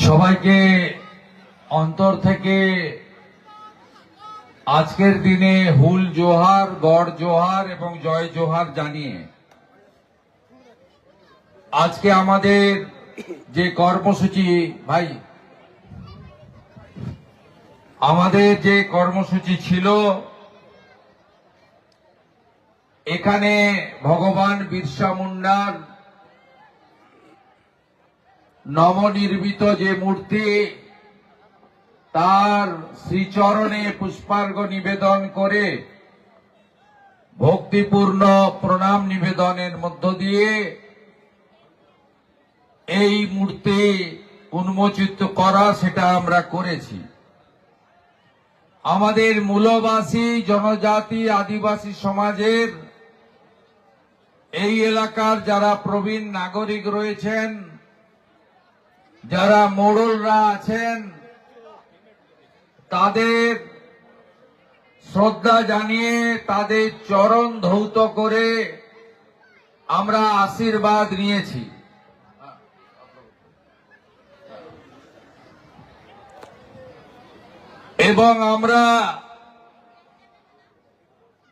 সবাইকে অন্তর থেকে আজকের দিনে হুল জোহার, গড় জোহার এবং জয় জোহার জানিয়ে আজকে আমাদের যে কর্মসূচি, ভাই, আমাদের যে কর্মসূচি ছিল, এখানে ভগবান বিরসা মুন্ডার নবনির্মিত যে মূর্তি, তার শ্রীচরণে পুষ্পার্ঘ নিবেদন করে ভক্তিপূর্ণ প্রণাম নিবেদনের মধ্য দিয়ে এই মূর্তি উন্মোচিত করা সেটা আমরা করেছি। আমাদের মূলবাসী, জনজাতি, আদিবাসী সমাজের এই এলাকার যারা প্রবীণ নাগরিক রয়েছেন যারা মোড়লরা আছেন, তাদের শ্রদ্ধা জানিয়ে, তাদের চরণ ধৌত করে আমরা আশীর্বাদ নিয়েছি। এবং আমরা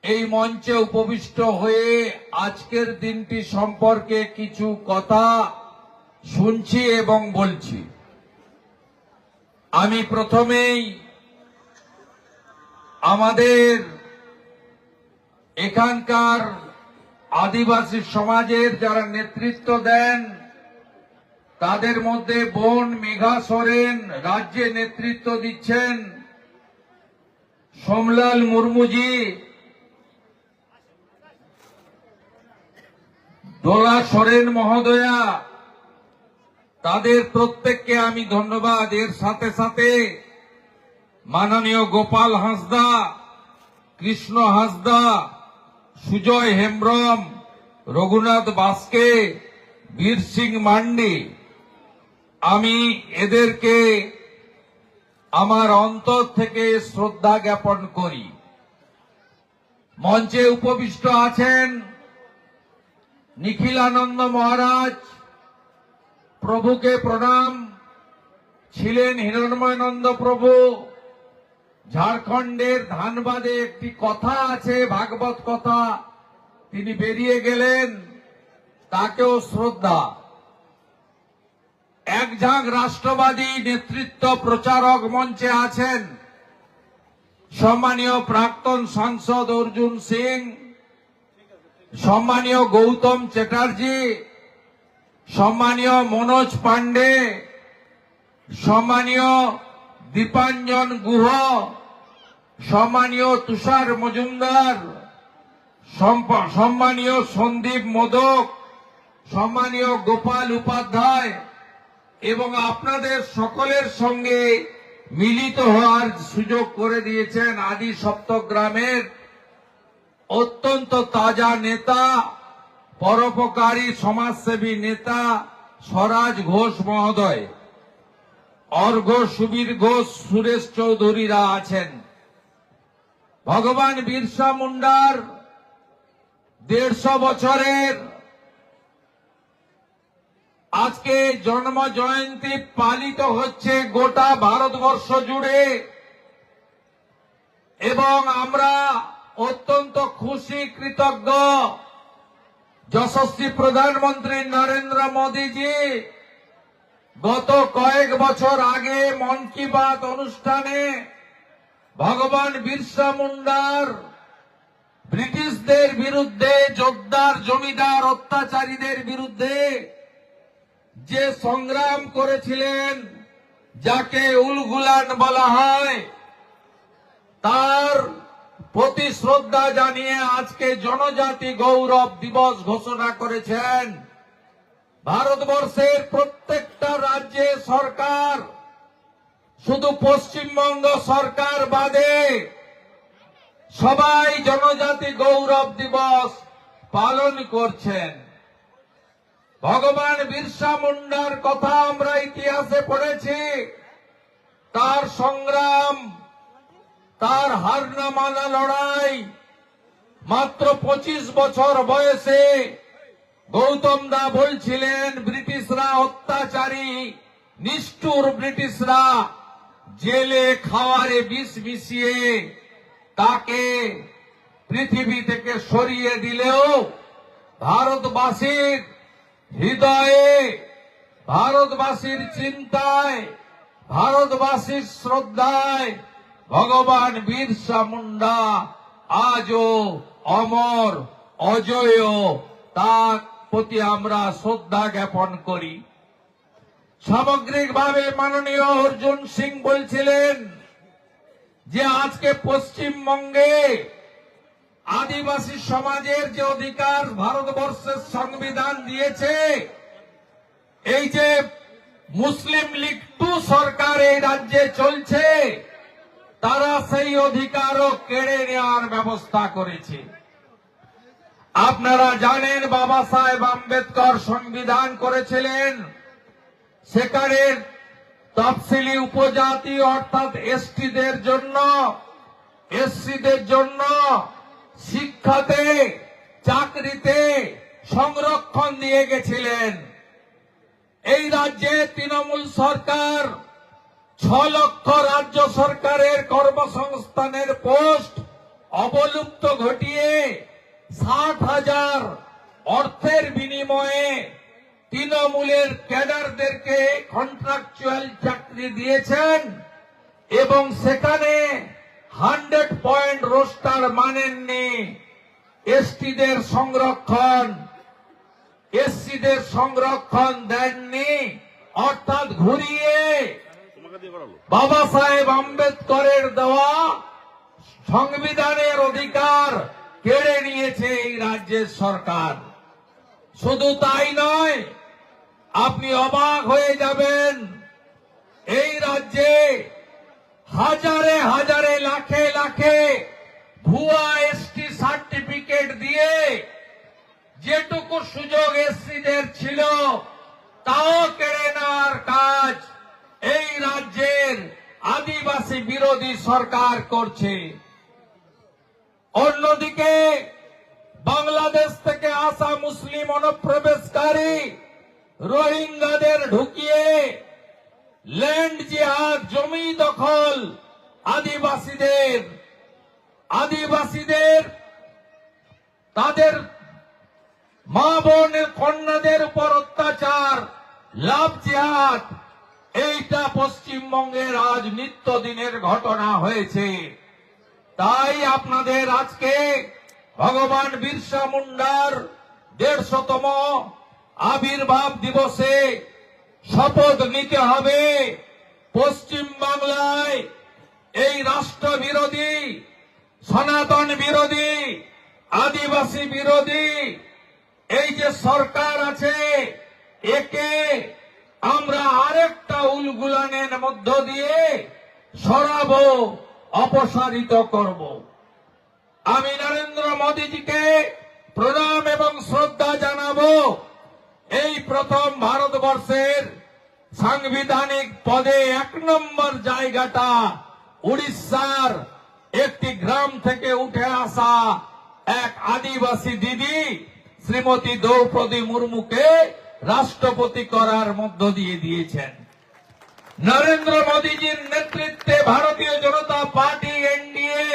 এই মঞ্চে উপবিষ্ট হয়ে আজকের দিনটি সম্পর্কে কিছু কথা শুনছি এবং বলছি। আমি প্রথমেই আমাদের এখানকার আদিবাসী সমাজের যারা নেতৃত্ব দেন, তাদের মধ্যে বোন মেঘা সোরেন রাজ্যে নেতৃত্ব দিচ্ছেন। সোমলাল মুর্মুজি, দোলা সোরেন মহোদয়া তাদের প্রত্যেককে আমি ধন্যবাদ। এর সাথে সাথে মাননীয় গোপাল হাসদা, কৃষ্ণ হাসদা, সুজয় হেমব্রম, রঘুনাথ বাস্কে, বীর সিং মান্ডি, আমি এদেরকে আমার অন্তর থেকে শ্রদ্ধা জ্ঞাপন করি। মঞ্চে উপবিষ্ট আছেন নিখিলানন্দ মহারাজ প্রভুকে প্রণাম। ছিলেন হিরণময়নন্দ প্রভু। ঝাড়খণ্ডের ধানবাদে একটি কথা আছে, ভাগবত কথা। তিনি বেরিয়ে গেলেন, তাকেও শ্রদ্ধা। এক ঝাঁক রাষ্ট্রবাদী নেতৃত্ব প্রচারক মঞ্চে আছেন। সম্মানীয় প্রাক্তন সাংসদ অর্জুন সিং, সম্মানীয় গৌতম চ্যাটার্জি সম্মানীয় মনোজ পান্ডে সম্মানীয় দীপাঞ্জন গুহ, সম্মানীয় তুষার মজুমদার সম্মানীয় সন্দীপ মোদক, সম্মানীয় গোপাল উপাধ্যায় এবং আপনাদের সকলের সঙ্গে মিলিত হওয়ার সুযোগ করে দিয়েছেন আদি সপ্তগ্রামের অত্যন্ত তাজা নেতা পরোপকারী সমাজসেবী নেতা স্বরাজ ঘোষ মহোদয়। অর্ঘ সুবীর ঘোষ সুরেশ চৌধুরীরা আছেন। ভগবান বিরসা মুন্ডার দেড়শো বছরের আজকে জন্ম জয়ন্তী পালিত হচ্ছে গোটা ভারতবর্ষ জুড়ে। এবং আমরা অত্যন্ত খুশি, কৃতজ্ঞ। যশস্বী প্রধানমন্ত্রী নরেন্দ্র মোদীজি, গত কয়েক বছর আগে মন কি বাত অনুষ্ঠানে ভগবান বিরসা মুন্ডার ব্রিটিশদের বিরুদ্ধে, যোদ্ধার, জমিদার, অত্যাচারীদের বিরুদ্ধে যে সংগ্রাম করেছিলেন, যাকে উলগুলান বলা হয়, তার প্রতি শ্রদ্ধা জানিয়ে আজকে জনজাতি গৌরব দিবস ঘোষণা করেছেন। ভারতবর্ষের প্রত্যেকটা রাজ্যে সরকার, শুধু পশ্চিমবঙ্গ সরকার বাদে সবাই জনজাতি গৌরব দিবস পালন করছেন। ভগবান বিরসা মুন্ডার কথা আমরা ইতিহাসে পড়েছি। তার সংগ্রাম তার হার না মানা লড়াই। মাত্র পঁচিশ বছর বয়সে গৌতম দা বলছিলেন, ব্রিটিশরা অত্যাচারী, নিষ্ঠুর ব্রিটিশরা, জেলে খাওয়ারে বিষ মিশিয়ে তাকে পৃথিবী থেকে সরিয়ে দিলেও ভারতবাসীর হৃদয়ে, ভারতবাসীর চিন্তায়, ভারতবাসীর শ্রদ্ধায় ভগবান বিরসা মুন্ডা আজও অমর, অজয়। তার প্রতি আমরা শ্রদ্ধা জ্ঞাপন করি। সামগ্রিকভাবে মাননীয় অর্জুন সিং বলছিলেন যে আজকে পশ্চিমবঙ্গে আদিবাসী সমাজের যে অধিকার ভারতবর্ষের সংবিধান দিয়েছে, এই যে মুসলিম লীগ টু সরকার এই রাজ্যে চলছে তারা সেই অধিকারও কেড়ে নেওয়ার ব্যবস্থা করেছে। আপনারা জানেন বাবা সাহেব আম্বেদকর সংবিধান করেছিলেন। সেখানে তফসিলি উপজাতি অর্থাৎ এসটিদের জন্য, এসসিদের জন্য শিক্ষাতে, চাকরিতে সংরক্ষণ দিয়ে গেছিলেন। এই রাজ্যে তৃণমূল সরকার ছ লক্ষ রাজ্য সরকারের কর্মসংস্থানের পোস্ট অবলুপ্ত ঘটিয়ে ষাট হাজার অর্থের বিনিময়ে তৃণমূলের ক্যাডারদেরকে কন্ট্রাকচুয়াল চাকরি দিয়েছেন এবং সেখানে হান্ড্রেড পয়েন্ট রোস্টার মানেননি এসটিদের সংরক্ষণ। এসসিদের সংরক্ষণ দেননি, অর্থাৎ ঘুরিয়ে বাবা সাহেব আম্বেদকরের দেওয়া সংবিধানের অধিকার কেড়ে নিয়েছে এই রাজ্যের সরকার। শুধু তাই নয়, আপনি অবাক হয়ে যাবেন, এই রাজ্যে হাজারে হাজারে, লাখে লাখে ভুয়া এসটি সার্টিফিকেট দিয়ে যেটুকু সুযোগ এসসিদের ছিল, তাও কেড়ে নেওয়ার কাজ আদিবাসী বিরোধী সরকার করছে। অন্যদিকে বাংলাদেশ থেকে আসা মুসলিম অনুপ্রবেশকারী রোহিঙ্গাদের ঢুকিয়ে ল্যান্ড জিহাদ, জমি দখল আদিবাসীদের। আদিবাসীদের তাদের মা বোনের কন্যাদের উপর অত্যাচার, লাভ জিহাদ এইটা পশ্চিমবঙ্গের আজ নিত্যদিনের ঘটনা হয়েছে। তাই আপনাদের আজকে ভগবান বিরসা মুন্ডার দেড়শতম আবির্ভাব দিবসে শপথ নিতে হবে। পশ্চিম বাংলায় এই রাষ্ট্র বিরোধী সনাতন বিরোধী, আদিবাসী বিরোধী, এই যে সরকার আছে, একে আমরা আরেকটা উলগুলানের মধ্য দিয়ে সরাবো, অপসারিত করব। আমি নরেন্দ্র মোদীজিকে প্রণাম এবং শ্রদ্ধা জানাব। এই প্রথম ভারতবর্ষের সাংবিধানিক পদে এক নম্বর জায়গাটা উড়িষ্যার একটি গ্রাম থেকে উঠে আসা এক আদিবাসী দিদি, শ্রীমতী দ্রৌপদী মুর্মুকে রাষ্ট্রপতি করার মধ্য দিয়ে দিয়েছেন। নরেন্দ্র মোদীজির নেতৃত্বে ভারতীয় জনতা পার্টি এনডিএ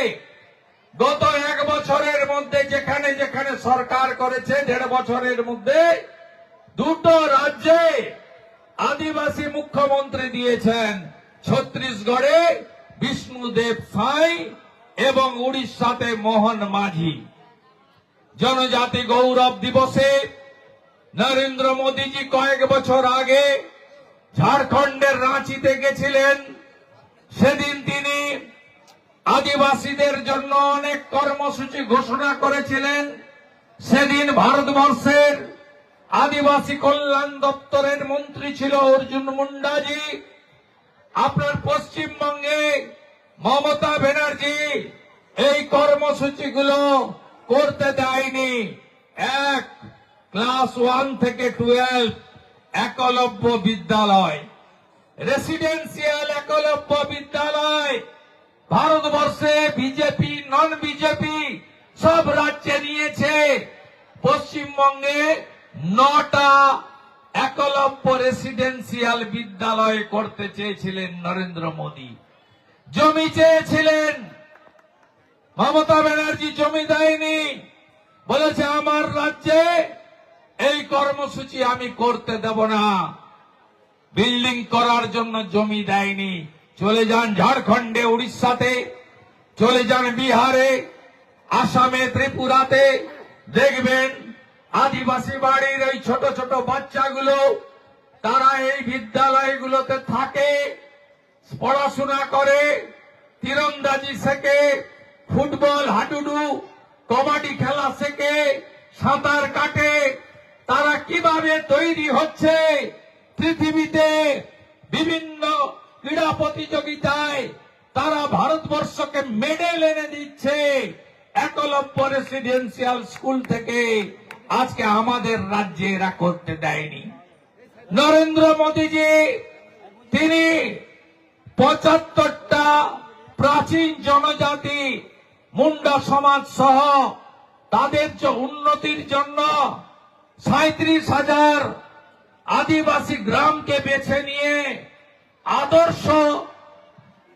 গত এক বছরের মধ্যে যেখানে যেখানে সরকার করেছে, দেড় বছরের মধ্যে দুটো রাজ্যে আদিবাসী মুখ্যমন্ত্রী দিয়েছেন। ছত্তিশগড়ে বিষ্ণুদেব সাই এবং উড়িষ্যাতে মোহন মাঝি। জনজাতি গৌরব দিবসে নরেন্দ্র মোদীজি কয়েক বছর আগে ঝাড়খণ্ডের রাঁচিতে গেছিলেন। সেদিন তিনি আদিবাসীদের জন্য অনেক কর্মসূচি ঘোষণা করেছিলেন। সেদিন ভারতবর্ষের আদিবাসী কল্যাণ দপ্তরের মন্ত্রী ছিল অর্জুন মুন্ডাজি। আপনার পশ্চিমবঙ্গে মমতা ব্যানার্জি এই কর্মসূচিগুলো করতে দেয়নি। এক, ক্লাস ওয়ান থেকে টুয়েলভ একলব্য বিদ্যালয় রেসিডেন্সিয়াল একলব্য বিদ্যালয়, ভারতবর্ষে বিজেপি নন বিজেপি সব রাজ্যে নিয়েছে। পশ্চিমবঙ্গে নটা একলব্য রেসিডেন্সিয়াল বিদ্যালয় করতে চেয়েছিলেন নরেন্দ্র মোদী। জমি চেয়েছিলেন। মমতা ব্যানার্জি জমি দেয়নি। বলেছে, আমার রাজ্যে এই কর্মসূচি আমি করতে দেব না। বিল্ডিং করার জন্য জমি দেয়নি। চলে যান ঝাড়খণ্ডে, উড়িষ্যাতে, চলে যান বিহারে, আসামে, ত্রিপুরাতে। দেখবেন আদিবাসী বাড়ির ওই ছোট ছোট বাচ্চাগুলো, তারা এই বিদ্যালয়গুলোতে থাকে, পড়াশোনা করে, তীরন্দাজি শেখে, ফুটবল, হাডুডু, কবাডি খেলা শেখে, সাঁতার কাটে তারা কীভাবে তৈরি হচ্ছে? পৃথিবীতে বিভিন্ন ক্রীড়া প্রতিযোগিতায় তারা ভারতবর্ষকে মেডেল এনে দিচ্ছে। একলব্য রেসিডেন্সিয়াল স্কুল থেকে আজকে আমাদের রাজ্যে এরা করতে দেয়নি। নরেন্দ্র মোদীজি, তিনি পঁচাত্তরটা প্রাচীন জনজাতি, মুন্ডা সমাজ সহ তাদের যে উন্নতির জন্য সাঁত্রিশ হাজার আদিবাসী গ্রামকে বেছে নিয়ে আদর্শ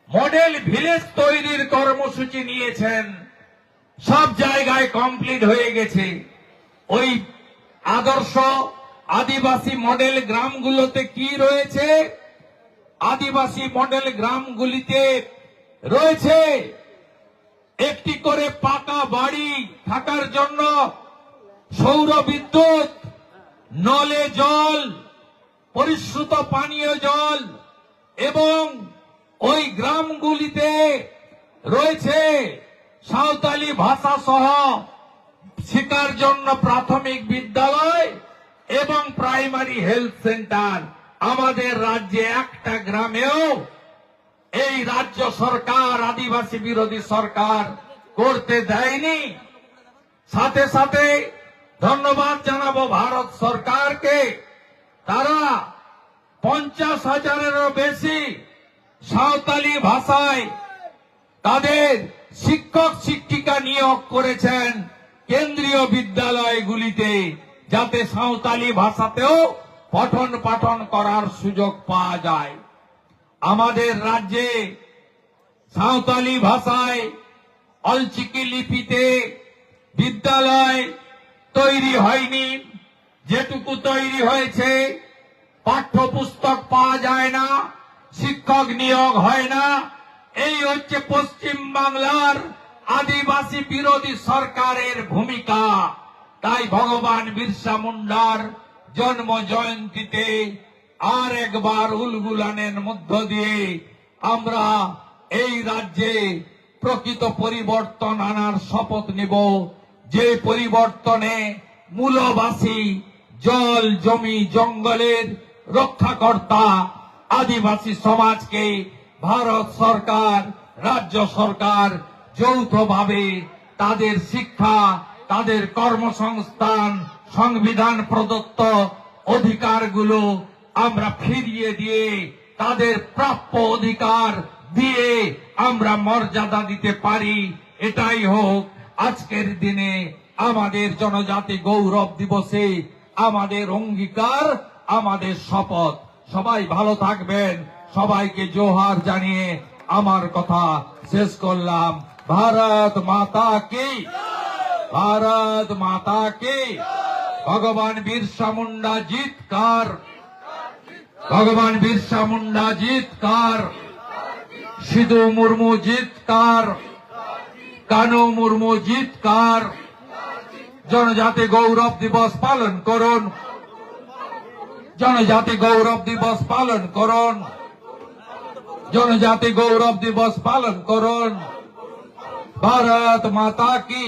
মডেল ভিলেজ তৈরির কর্মসূচি নিয়েছেন। সব জায়গায় কমপ্লিট হয়ে গেছে। ওই আদর্শ আদিবাসী মডেল গ্রামগুলোতে কি রয়েছে? আদিবাসী মডেল গ্রামগুলিতে রয়েছে একটি করে পাকা বাড়ি থাকার জন্য সৌর বিদ্যুৎ, নলে জল, পরিশ্রুত পানীয় জল এবং ওই গ্রামগুলিতে রয়েছে সাঁওতালি ভাষা সহ শিকার জন্য প্রাথমিক বিদ্যালয় এবং প্রাইমারি হেলথ সেন্টার। আমাদের রাজ্যে একটা গ্রামেও এই রাজ্য সরকার, আদিবাসী বিরোধী সরকার করতে দেয়নি। সাথে সাথে ধন্যবাদ জানাব ভারত সরকারকে। তারা পঞ্চাশ হাজারেরও বেশি সাঁওতালি ভাষায় তাদের শিক্ষক, শিক্ষিকা নিয়োগ করেছেন কেন্দ্রীয় বিদ্যালয়গুলিতে, যাতে সাঁওতালি ভাষাতেও পঠন পাঠন করার সুযোগ পাওয়া যায়। আমাদের রাজ্যে সাঁওতালি ভাষায় অলচিকি লিপিতে বিদ্যালয় তৈরি হয়নি। যেটুকু তৈরি হয়েছে, পাঠ্যপুস্তক পাওয়া যায় না, শিক্ষক নিয়োগ হয় না। এই হচ্ছে পশ্চিম বাংলার আদিবাসী বিরোধী সরকারের ভূমিকা। তাই ভগবান বিরসা মুন্ডার জন্ম জয়ন্তীতে আর একবার উলগুলানের মধ্য দিয়ে আমরা এই রাজ্যে প্রকৃত পরিবর্তন আনার শপথ নেব। যে পরিবর্তনে মূলবাসী জল, জমি, জঙ্গলের রক্ষাকর্তা আদিবাসী সমাজকে ভারত সরকার, রাজ্য সরকার যৌথভাবে তাদের শিক্ষা, তাদের কর্মসংস্থান, সংবিধান প্রদত্ত অধিকারগুলো আমরা ফিরিয়ে দিয়ে তাদের প্রাপ্য অধিকার দিয়ে আমরা মর্যাদা দিতে পারি। এটাই হোক আজকের দিনে আমাদের জনজাতি গৌরব দিবসে আমাদের অঙ্গীকার, আমাদের শপথ। সবাই ভালো থাকবেন। সবাইকে জোহার জানিয়ে আমার কথা শেষ করলাম। ভারত মাতা কি? ভারত মাতা কি? ভগবান বিরসা মুন্ডা জিতকার ভগবান বিরসা মুন্ডা জিতকার সিধু মুর্মু জিতকার কানু মুর্মু জিতকার জনজাতি গৌরব দিবস পালন করুন। জনজাতি গৌরব দিবস পালন করুন। জনজাতি গৌরব দিবস পালন করুন। ভারত মাতা কি?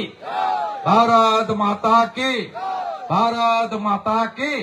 ভারত মাতা কি? ভারত মাতা কি?